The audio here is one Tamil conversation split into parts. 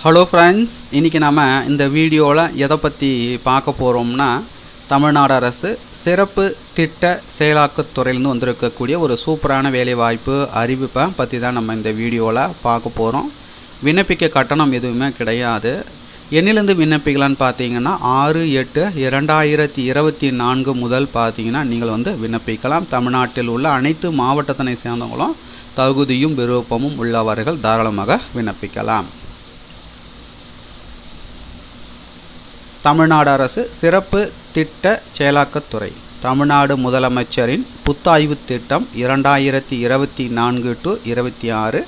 ஹலோ ஃப்ரெண்ட்ஸ் இன்றைக்கி நம்ம இந்த வீடியோவில் எதை பற்றி பார்க்க போகிறோம்னா தமிழ்நாடு அரசு சிறப்பு திட்ட செயலாக்கத்துறையிலேருந்து வந்திருக்கக்கூடிய ஒரு சூப்பரான வேலைவாய்ப்பு அறிவிப்பை பற்றி தான் நம்ம இந்த வீடியோவில் பார்க்க போகிறோம் விண்ணப்பிக்க கட்டணம் எதுவுமே கிடையாது. என்னிலேருந்து விண்ணப்பிக்கலான்னு பார்த்தீங்கன்னா ஆறு எட்டு இரண்டாயிரத்தி இருபத்தி நான்கு முதல் பார்த்தீங்கன்னா நீங்கள் வந்து விண்ணப்பிக்கலாம். தமிழ்நாட்டில் உள்ள அனைத்து மாவட்டத்தினை சேர்ந்தவங்களும் தகுதியும் விருப்பமும் உள்ளவர்கள் தாராளமாக விண்ணப்பிக்கலாம். தமிழ்நாடு அரசு சிறப்பு திட்ட செயலாக்கத்துறை. தமிழ்நாடு முதலமைச்சரின் புத்தாய்வு திட்டம் இரண்டாயிரத்தி இருபத்தி நான்கு டு இருபத்தி ஆறு.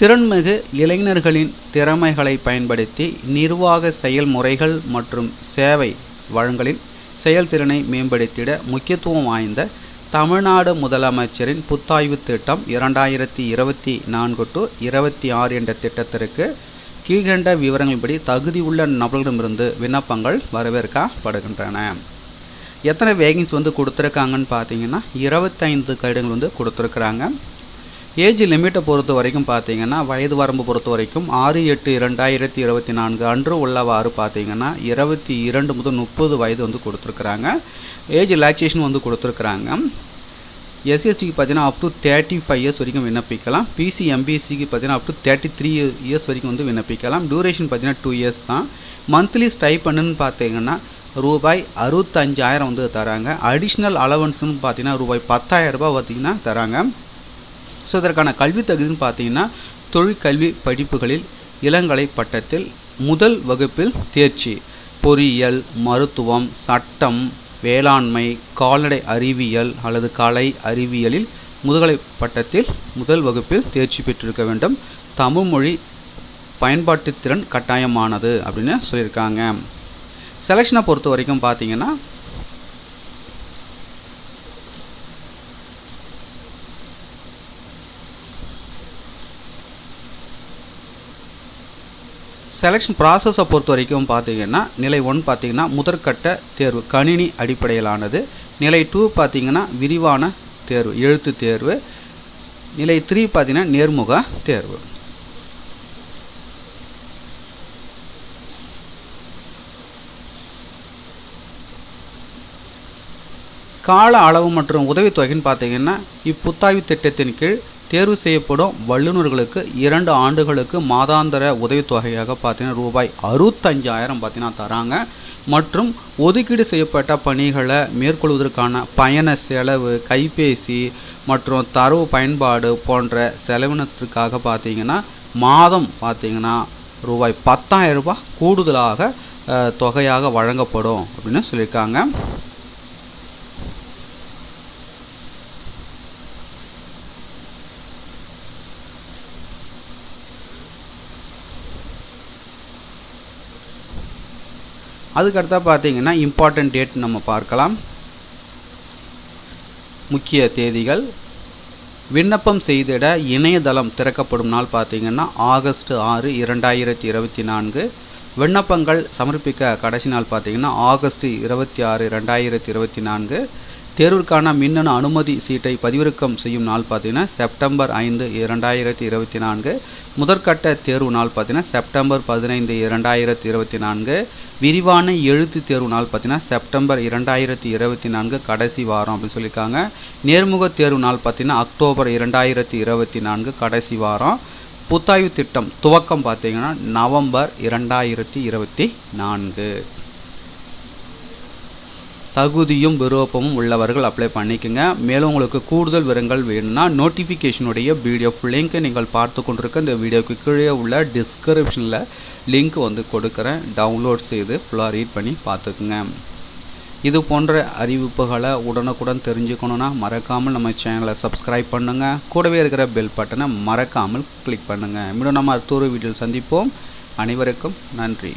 திறன்மிகு இளைஞர்களின் திறமைகளை பயன்படுத்தி நிர்வாக செயல்முறைகள் மற்றும் சேவை வழங்கலின் செயல்திறனை மேம்படுத்திட முக்கியத்துவம் வாய்ந்த தமிழ்நாடு முதலமைச்சரின் புத்தாய்வு திட்டம் இரண்டாயிரத்தி இருபத்தி நான்கு டு இருபத்தி ஆறு என்ற திட்டத்திற்கு கீழ்கண்ட விவரங்களின்படி தகுதியுள்ள நபர்களிடமிருந்து விண்ணப்பங்கள் வரவேற்கப்படுகின்றன. எத்தனை வேகன்ஸ் வந்து கொடுத்துருக்காங்கன்னு பார்த்தீங்கன்னா இருபத்தைந்து கைடுகள் வந்து கொடுத்துருக்குறாங்க. ஏஜ் லிமிட்டை பொறுத்த வரைக்கும் பார்த்தீங்கன்னா வயது வரம்பு பொறுத்த வரைக்கும் ஆறு எட்டு இரண்டாயிரத்தி இருபத்தி நான்கு அன்று உள்ளவாறு பார்த்தீங்கன்னா இருபத்தி இரண்டு முதல் முப்பது வயது வந்து கொடுத்துருக்குறாங்க. ஏஜ் ரிலாக்ஸேஷன் வந்து கொடுத்துருக்குறாங்க. எஸ்சிஎஸ்டிக்கு பார்த்தீங்கன்னா up to thirty five years வரைக்கும் விண்ணப்பிக்கலாம். பிசி எம்பிசிக்கு பார்த்தீங்கன்னா up to thirty three years வரைக்கும் வந்து விண்ணப்பிக்கலாம். டியூரேஷன் பார்த்தீங்கன்னா டூ இயர்ஸ் தான். மந்த்லி ஸ்டைப்பண்டுன்னு பார்த்தீங்கன்னா ரூபாய் அறுபத்தஞ்சாயிரம் வந்து தராங்க. அடிஷ்னல் அலவன்ஸ்னு பார்த்தீங்கன்னா ரூபாய் பத்தாயிரம் ரூபாய் பார்த்தீங்கன்னா தராங்க. ஸோ இதற்கான கல்வி தகுதின்னு பார்த்தீங்கன்னா தொழிற்கல்வி படிப்புகளில் இளங்கலை பட்டத்தில் முதல் வகுப்பில் தேர்ச்சி. பொறியியல் மருத்துவம் சட்டம் வேளாண்மை கால்நடை அறிவியல் அல்லது கலை அறிவியலில் முதுகலை பட்டத்தில் முதல் வகுப்பில் தேர்ச்சி பெற்றிருக்க வேண்டும். தமிழ் மொழி பயன்பாட்டு திறன் கட்டாயமானது அப்படின்னு சொல்லியிருக்காங்க. செலெக்ஷனை பொறுத்த வரைக்கும் பார்த்தீங்கன்னா செலெக்ஷன் ப்ராசஸை பொறுத்த வரைக்கும் பார்த்தீங்கன்னா நிலை ஒன் பார்த்தீங்கன்னா முதற்கட்ட தேர்வு கணினி அடிப்படையிலானது. நிலை டூ பார்த்தீங்கன்னா விரிவான தேர்வு எழுத்து தேர்வு. நிலை த்ரீ பார்த்தீங்கன்னா நேர்முக தேர்வு. கால அளவு மற்றும் உதவித்தொகைன்னு பார்த்தீங்கன்னா இப்புத்தாய்வு திட்டத்தின் கீழ் தேர்வு செய்யப்படும் வல்லுநர்களுக்கு இரண்டு ஆண்டுகளுக்கு மாதாந்திர உதவித்தொகையாக பார்த்தீங்கன்னா ரூபாய் அறுபத்தஞ்சாயிரம் பார்த்தீங்கன்னா தராங்க. மற்றும் ஒதுக்கீடு செய்யப்பட்ட பணிகளை மேற்கொள்வதற்கான பயண செலவு கைபேசி மற்றும் தரவு பயன்பாடு போன்ற செலவினத்திற்காக பார்த்தீங்கன்னா மாதம் பார்த்தீங்கன்னா ரூபாய் பத்தாயிரம் ரூபாய் கூடுதலாக தொகையாக வழங்கப்படும் அப்படின்னு சொல்லியிருக்காங்க. அதுக்கடுத்தா பார்த்தீங்கன்னா இம்பார்ட்டன்ட் டேட் நம்ம பார்க்கலாம். முக்கிய தேதிகள். விண்ணப்பம் செய்திட இணையதளம் திறக்கப்படும் நாள் பார்த்தீங்கன்னா ஆகஸ்ட் ஆறு இரண்டாயிரத்தி இருபத்தி நான்கு. விண்ணப்பங்கள் சமர்ப்பிக்க கடைசி நாள் பார்த்தீங்கன்னா ஆகஸ்ட் இருபத்தி ஆறு ரெண்டாயிரத்தி இருபத்தி நான்கு. தேர்விற்கான மின்னணு அனுமதி சீட்டை பதிவிறக்கம் செய்யும் நாள் பார்த்தீங்கன்னா செப்டம்பர் ஐந்து இரண்டாயிரத்தி இருபத்தி நான்கு முதற்கட்ட தேர்வு நாள் பார்த்தீங்கன்னா செப்டம்பர் பதினைந்து இரண்டாயிரத்தி இருபத்தி நான்கு விரிவான எழுத்து தேர்வு நாள் பார்த்தீங்கன்னா செப்டம்பர் இரண்டாயிரத்தி இருபத்தி நான்கு கடைசி வாரம் அப்படின்னு சொல்லியிருக்காங்க. நேர்முக தேர்வு நாள் பார்த்தீங்கன்னா அக்டோபர் இரண்டாயிரத்தி இருபத்தி நான்கு கடைசி வாரம். புத்தாய்வு திட்டம் துவக்கம் பார்த்தீங்கன்னா நவம்பர் இரண்டாயிரத்தி இருபத்தி நான்கு. தகுதியும் விருப்பமும் உள்ளவர்கள் அப்ளை பண்ணிக்கோங்க. மேலும் உங்களுக்கு கூடுதல் விவரங்கள் வேணும்னா நோட்டிஃபிகேஷனுடைய பிடிஎஃப் லிங்க்கை நீங்கள் பார்த்து கொண்டிருக்க இந்த வீடியோக்கு கீழே உள்ள டிஸ்கிரிப்ஷனில் லிங்க் வந்து கொடுக்குறேன். டவுன்லோட் செய்து ஃபுல்லாக ரீட் பண்ணி பார்த்துக்குங்க. இது போன்ற அறிவிப்புகளை உடனுக்குடன் தெரிஞ்சுக்கணுன்னா மறக்காமல் நம்ம சேனலை சப்ஸ்கிரைப் பண்ணுங்கள் கூடவே இருக்கிற பெல் பட்டனை மறக்காமல் கிளிக் பண்ணுங்கள் மீண்டும் நம்ம அடுத்த ஒரு வீடியோவில் சந்திப்போம். அனைவருக்கும் நன்றி.